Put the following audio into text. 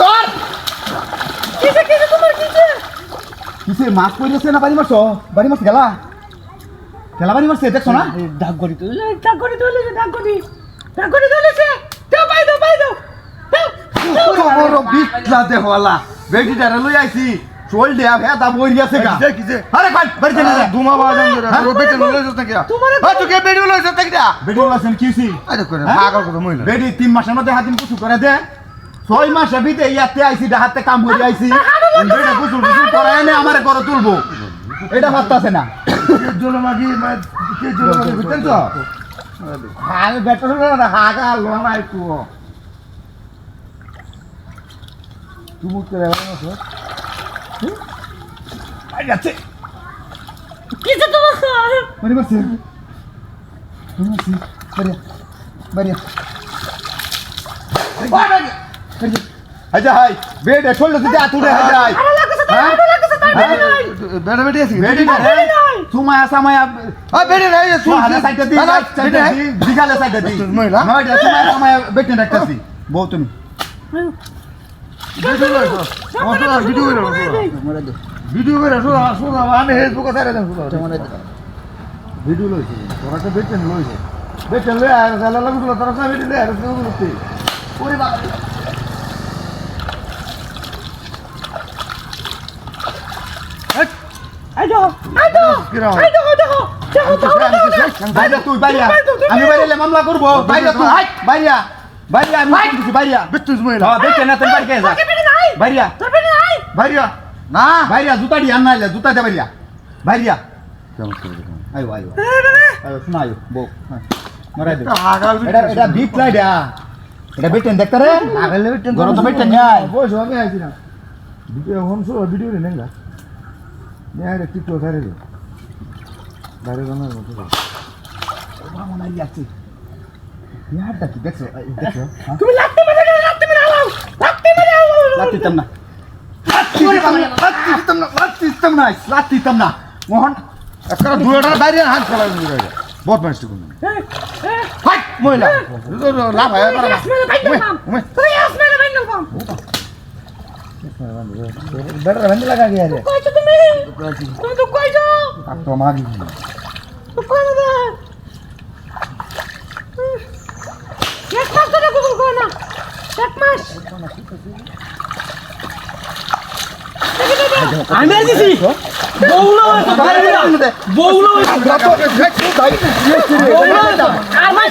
ধর। কিসে কিসে তোমার কিসে? কিসে মাছ পড়েছে না বাড়ি মারছো? বাড়ি মারছে গেলা? খেলা বাড়ি মারছে দেখছ না? ডাক করি তো ডাক করি তো ডাক করি ডাক করি তো লেছে দাও পাই দাও পাই দাও। বড় বিটলা দেহওয়ালা। লই আইছি। চল দে ভেদা বই গেছে গা। কিসে কিসে আরে ভাই বাড়ি চলে যা। ধুমা রে হ্যাঁ? বেটে লইছ না কিয়া তোমারে আ তুই কে লইছ না কিয়া বেটি কিছি আরে করে হ্যাঁ? পাগল কথা মইলা বেটি তিন মাসের মধ্যে হাতিম কুচু করে দে। ছয় মাসে ভিতরে ইয়াতে আইছি হাতে কাম করে আইছি। বেটা কুচু কুচু করে এনে আমারে করে তুলবো। এটা ভাবতাছে না। জল মাগি মা কে জল মাগি বুঝতেন তো হাল বেটা না হাগা লোনা একটু তুমি করে আই যাচ্ছে কিসে তোমার বাড়ি মারছে বাড়ি মারছে বাড়ি বাড়ি আচ্ছা হাই বেড এঠল দিতে আতুরে হাই। যাই হ্যাঁ? হ্যাঁ? বেড়ে বেড়ে আছে। বেডি না। সুমায়া সামায়া আ বেড়ে সুহালে সাইডে দি সাইডে দি দিগালে সাইডে দি। মহিলা? নয়টা সুমায়া সামায়া বেটে রাখতাছি। বউ তুমি? বেড়ে লইছ আমার তো ভিডিও করে ভিডিও করে শোনা শোনা আমি ফেসবুকে ছাড়ে দেন ভিডিও লইছি তোরা তো বেটেন লইছে। বেটেন লই আর জালা লাগুলো তোরা তো বেটেন আর লাগুলো ওরে বাবা আই দাও দাও বাইরে তুই বাইরিয়া আমি বাইরে মামলা করব। বাইরে তুই বাইরিয়া বাইরিয়া আমি কিছু বাইরিয়া বিত্তুস মহিলা। হ্যাঁ বেটে না তুমি বাড়ি যা তোর তোর নাই। বাইরিয়া না। বাইরিয়া জুতা দি আন নাইলে জুতা দে বাইরিয়া বাইরিয়া আইও আইও আইও শোনা আইও বউ। মরাই দে। এটা এটা বিট লাই এটা বেটেন দেখতে রে। আগালে বেটেন গরম তো বেটেন নাই বসো আমি আইছি না। ভিডিও হন সো ভিডিও রে নেঙ্গা নে। আরে টিকটক ছাড়ে দে বাইরে জানা মতো মনে যাচ্ছে ইয়ারটা কি দেখছো এই দেখছো হ্যাঁ? তুমি লাগতে মেরে লাগতে মেরে আলাও লাগতে মেরে আলাও লাত্তি দিতাম না লাত্তি দিতাম না লাত্তি দিতাম না লাত্তি দিতাম না লাত্তি দিতাম না মোহন একটা দুয়াটা বাইরে হাত ফেলা দিবে বহুত মাস্তি কোন হাই মহিলা লাভ হয় পারা আসমানে বাইন্দা পাম তুই আসমানে বাইন্দা পাম বেটার ভেন্ডি লাগা গিয়া রে কইছো তুমি তুমি তো এক মাস ধরে গুগল কই না। এক মাস আমি আর দিছি বউলো বউলো বউলো আমার